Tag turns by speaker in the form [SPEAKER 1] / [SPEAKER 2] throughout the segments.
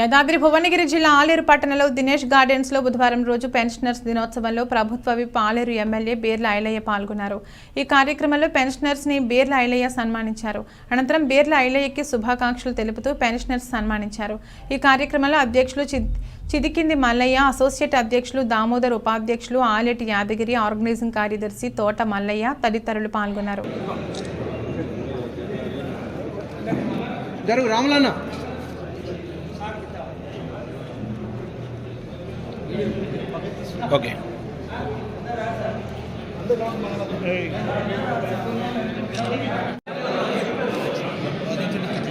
[SPEAKER 1] యాదాద్రి భువనగిరి జిల్లా ఆలేరు పట్టణంలో దినేష్ గార్డెన్స్లో బుధవారం రోజు పెన్షనర్స్ దినోత్సవంలో ప్రభుత్వ విప్ ఆలేరు ఎమ్మెల్యే బేర్ల ఐలయ్య పాల్గొన్నారు. ఈ కార్యక్రమంలో పెన్షనర్స్ని బేర్ల ఐలయ్య సన్మానించారు. అనంతరం బేర్ల ఐలయ్యకి శుభాకాంక్షలు తెలుపుతూ పెన్షనర్స్ సన్మానించారు. ఈ కార్యక్రమంలో అధ్యక్షులు చిదికింది మల్లయ్య అసోసియేట్ అధ్యక్షులు దామోదర్ ఉపాధ్యక్షులు ఆలేటి యాదగిరి ఆర్గనైజింగ్ కార్యదర్శి తోట మల్లయ్య తదితరులు పాల్గొన్నారు.
[SPEAKER 2] Okay.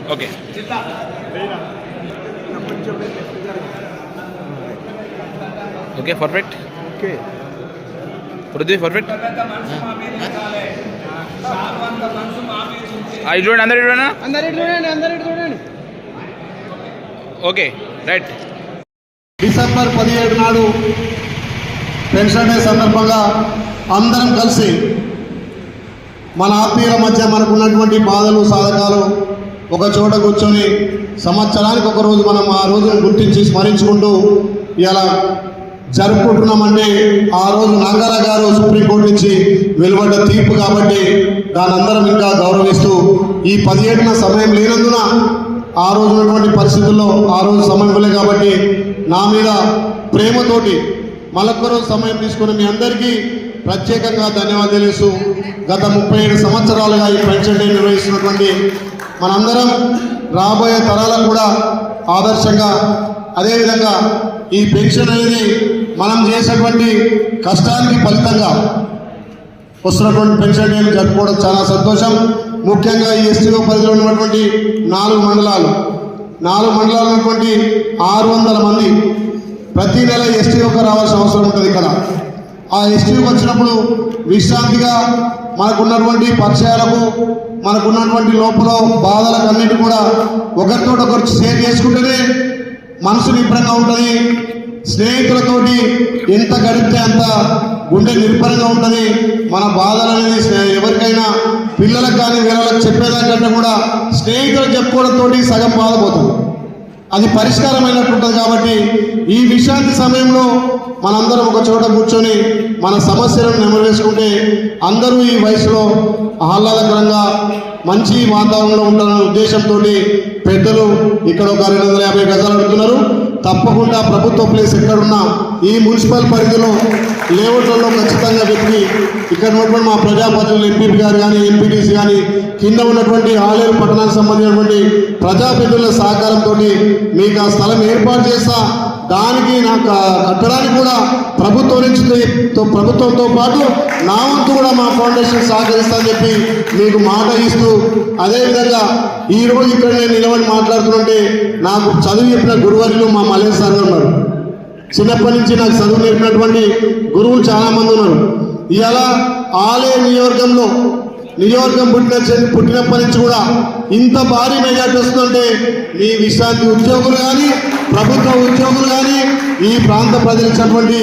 [SPEAKER 2] Okay. Okay perfect
[SPEAKER 3] okay.
[SPEAKER 2] Prithvi perfect ఇటు చూడండి అందరు ఇటు
[SPEAKER 3] అందరు ఇటు చూడండి అందరు ఇటు చూడండి.
[SPEAKER 2] ఓకే రైట్
[SPEAKER 4] డిసెంబర్ పదిహేడు నాడు పెన్షన్ డే సందర్భంగా అందరం కలిసి మన ఆత్మీయుల మధ్య మనకున్నటువంటి బాధలు సాధకాలు ఒక చోట కూర్చొని సంవత్సరానికి ఒక రోజు మనం ఆ రోజును గుర్తించి స్మరించుకుంటూ ఇలా జరుపుకుంటున్నామంటే ఆ రోజు నాగారా గారు సుప్రీంకోర్టు నుంచి వెలువడ్డ తీర్పు కాబట్టి దాని అందరం ఇంకా గౌరవిస్తూ ఈ పదిహేడున సమయం లేనందున ఆ రోజు ఉన్నటువంటి పరిస్థితుల్లో ఆ రోజు సమయం లేదు కాబట్టి నా మీద ప్రేమతోటి మళ్ళొక్క సమయం తీసుకుని మీ అందరికీ ప్రత్యేకంగా ధన్యవాదాలు తెలుస్తూ గత ముప్పై ఏడు సంవత్సరాలుగా ఈ పెన్షన్ డే నిర్వహిస్తున్నటువంటి మనందరం రాబోయే తరాలకు కూడా ఆదర్శంగా అదేవిధంగా ఈ పెన్షన్ అనేది మనం చేసినటువంటి కష్టానికి ఫలితంగా వస్తున్నటువంటి పెన్షన్ డేని జరుపుకోవడం చాలా సంతోషం. ముఖ్యంగా ఈ ఎస్టీఓ పరిధిలో ఉన్నటువంటి నాలుగు మండలాలు నాలుగు మండలాలు ఉన్నటువంటి ఆరు వందల మంది ప్రతి నెల ఎస్టీ ఒక రావాల్సిన అవసరం ఉంటుంది ఇక్కడ. ఆ ఎస్టీకి వచ్చినప్పుడు విశ్రాంతిగా మనకున్నటువంటి పరిచయాలకు మనకున్నటువంటి లోపల బాధలకు అన్నిటి కూడా ఒకరితో ఒకరు షేర్ చేసుకుంటేనే మనసు నిబ్బరంగా ఉంటుంది. స్నేహితులతోటి ఎంత గడిపితే అంత గుండె నిర్భరంగా ఉంటుంది. మన బాధలు అనేది ఎవరికైనా పిల్లలకు కానీ వీళ్ళకి చెప్పేదానికంటే కూడా స్నేహితులు చెప్పుకోవడంతో సగం బాధపోతుంది. అది పరిష్కారమైనట్టు ఉంటుంది కాబట్టి ఈ విశ్రాంతి సమయంలో మనందరం ఒక చోట కూర్చొని మన సమస్యలను నెమవేసుకుంటే అందరూ ఈ వయసులో ఆహ్లాదకరంగా మంచి వాతావరణంలో ఉండాలనే ఉద్దేశంతో పెద్దలు ఇక్కడ ఒక రెండు వందల యాభై గజాలు అడుగుతున్నారు. తప్పకుండా ప్రభుత్వ ప్లేస్ ఎక్కడున్నా ఈ మున్సిపల్ పరిధిలో లేఅవుట్లలో ఖచ్చితంగా వెతికి. ఇక్కడ ఉన్నటువంటి మా ప్రజాప్రతినిధులు ఎంపీపీ గారు కానీ ఎంపీటీసీ కానీ కింద ఉన్నటువంటి ఆలేరు పట్టణానికి సంబంధించినటువంటి ప్రజాప్రతినిధుల సహకారంతో మీకు ఆ స్థలం ఏర్పాటు చేస్తా. దానికి నాకు కట్టడానికి కూడా ప్రభుత్వం నుంచి తో- ప్రభుత్వంతో పాటు నా వంతు కూడా మా ఫౌండేషన్ సహకరిస్తానని చెప్పి మీకు మాట ఇస్తూ అదేవిధంగా ఈ రోజు ఇక్కడ నేను నిలబడి మాట్లాడుతుంటే నాకు చదువు చెప్పిన గురువర్యులు మా మలేష్ సార్ ఉన్నారు. చిన్నప్పటి నుంచి నాకు చదువు నేర్పినటువంటి గురువులు చాలామంది ఉన్నారు. ఇలా ఆలయ నియోజకంలో నియోజకం పుట్టిన పుట్టినప్పటి నుంచి కూడా ఇంత భారీ మెజార్టీ వస్తుందంటే మీ విశ్రాంతి ఉద్యోగులు కానీ ప్రభుత్వ ఉద్యోగులు కానీ ఈ ప్రాంత ప్రజలు ఇచ్చినటువంటి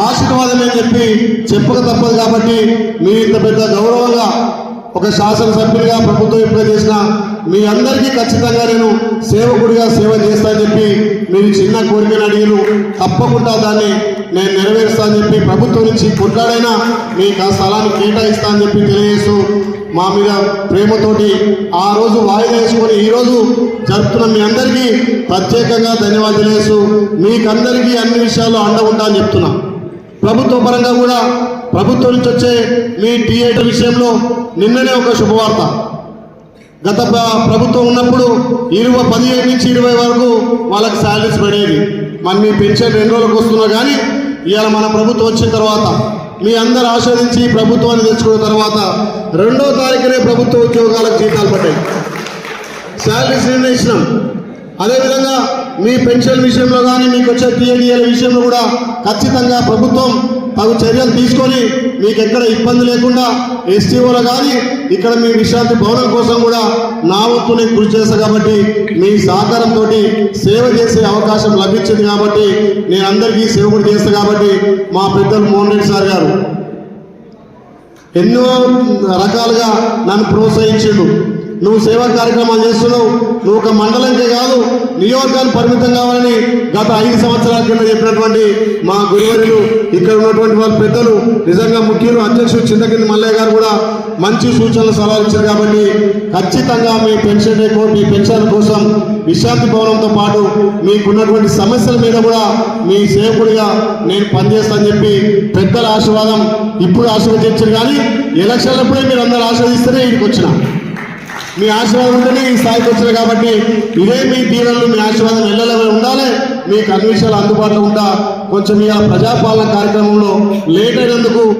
[SPEAKER 4] ఆశీర్వాదమే చెప్పి చెప్పక తప్పదు కాబట్టి మీ ఇంత పెద్ద గౌరవంగా ఒక శాసనసభ్యుడిగా ప్రభుత్వం ఎంపిక చేసిన మీ అందరికీ ఖచ్చితంగా నేను సేవకుడిగా సేవ చేస్తానని చెప్పి మీరు చిన్న కోరికను అడిగిను తప్పకుండా దాన్ని నేను నెరవేరుస్తానని చెప్పి ప్రభుత్వం నుంచి కొట్లాడైనా మీకు ఆ స్థలాన్ని కేటాయిస్తానని చెప్పి తెలియజేస్తూ మా మీద ప్రేమతోటి ఆ రోజు వాయిదా వేసుకొని ఈరోజు జరుపుతున్న మీ అందరికీ ప్రత్యేకంగా ధన్యవాదాలు తెలియజేస్తూ మీకందరికీ అన్ని విషయాల్లో అండ ఉంటా అని చెప్తున్నా. ప్రభుత్వ పరంగా కూడా ప్రభుత్వం నుంచి వచ్చే మీ థియేటర్ విషయంలో నిన్ననే ఒక శుభవార్త. గత ప్రభుత్వం ఉన్నప్పుడు ఇరవై పదిహేను నుంచి ఇరవై వరకు వాళ్ళకి శాలరీస్ పడేది. మన మీ పెన్షన్ రెండు రోజులకు వస్తున్నా కానీ ఇవాళ మన ప్రభుత్వం వచ్చిన తర్వాత మీ అందరు ఆస్వాదించి ప్రభుత్వాన్ని తెచ్చుకున్న తర్వాత రెండో తారీఖునే ప్రభుత్వ ఉద్యోగాలకు జీతాలు పడ్డాయి. శాలరీస్ నిర్ణయించినాం. అదేవిధంగా మీ పెన్షన్ విషయంలో కానీ మీకు వచ్చే టీఏడిఎల్ విషయంలో కూడా ఖచ్చితంగా ప్రభుత్వం తగు చర్యలు తీసుకొని మీకు ఎక్కడ ఇబ్బంది లేకుండా ఎస్టీఓలు కానీ ఇక్కడ మీ విశ్రాంతి భవనం కోసం కూడా నా వంతు నేను కృషి చేస్తాను కాబట్టి మీ సహకారంతో సేవ చేసే అవకాశం లభించింది కాబట్టి నేను అందరికీ సేవకుడు చేస్తాను కాబట్టి మా పెద్దలు మోహన్ రెడ్డి సార్ గారు. ఎన్నో రకాలుగా నన్ను ప్రోత్సహించిండు నువ్వు సేవా కార్యక్రమాలు చేస్తున్నావు. నువ్వు ఒక మండలంకే కాదు నియోజకానికి పరిమితం కావాలని గత ఐదు సంవత్సరాల కింద చెప్పినటువంటి మా గురువరులు ఇక్కడ ఉన్నటువంటి వాళ్ళ పెద్దలు నిజంగా ముఖ్యులు అధ్యక్షుడు చింతకింది మల్లయ్య గారు కూడా మంచి సూచనలు సలహాలు ఇచ్చారు కాబట్టి ఖచ్చితంగా మీ పెన్షన్ మీ పెన్షన్ కోసం విశ్రాంతి భవనంతో పాటు మీకున్నటువంటి సమస్యల మీద కూడా మీ సేవకుడిగా నేను పనిచేస్తానని చెప్పి పెద్దల ఆశీర్వాదం ఇప్పుడు ఆశీర్వదించారు. కానీ ఎలక్షన్లప్పుడే మీరు అందరూ ఆశీర్వదిస్తేనే ఇక్కడికి వచ్చినా. మీ ఆశీర్వాదం ఉంటేనే ఈ స్థాయికి వచ్చారు కాబట్టి ఇదే మీ దీవెనలు మీ ఆశీర్వాదం వెళ్ళలే ఉండాలి. మీకు అన్ని విషయాలు అందుబాటులో ఉంటా. కొంచెం ఇక ప్రజాపాలన కార్యక్రమంలో లేట్ అయినందుకు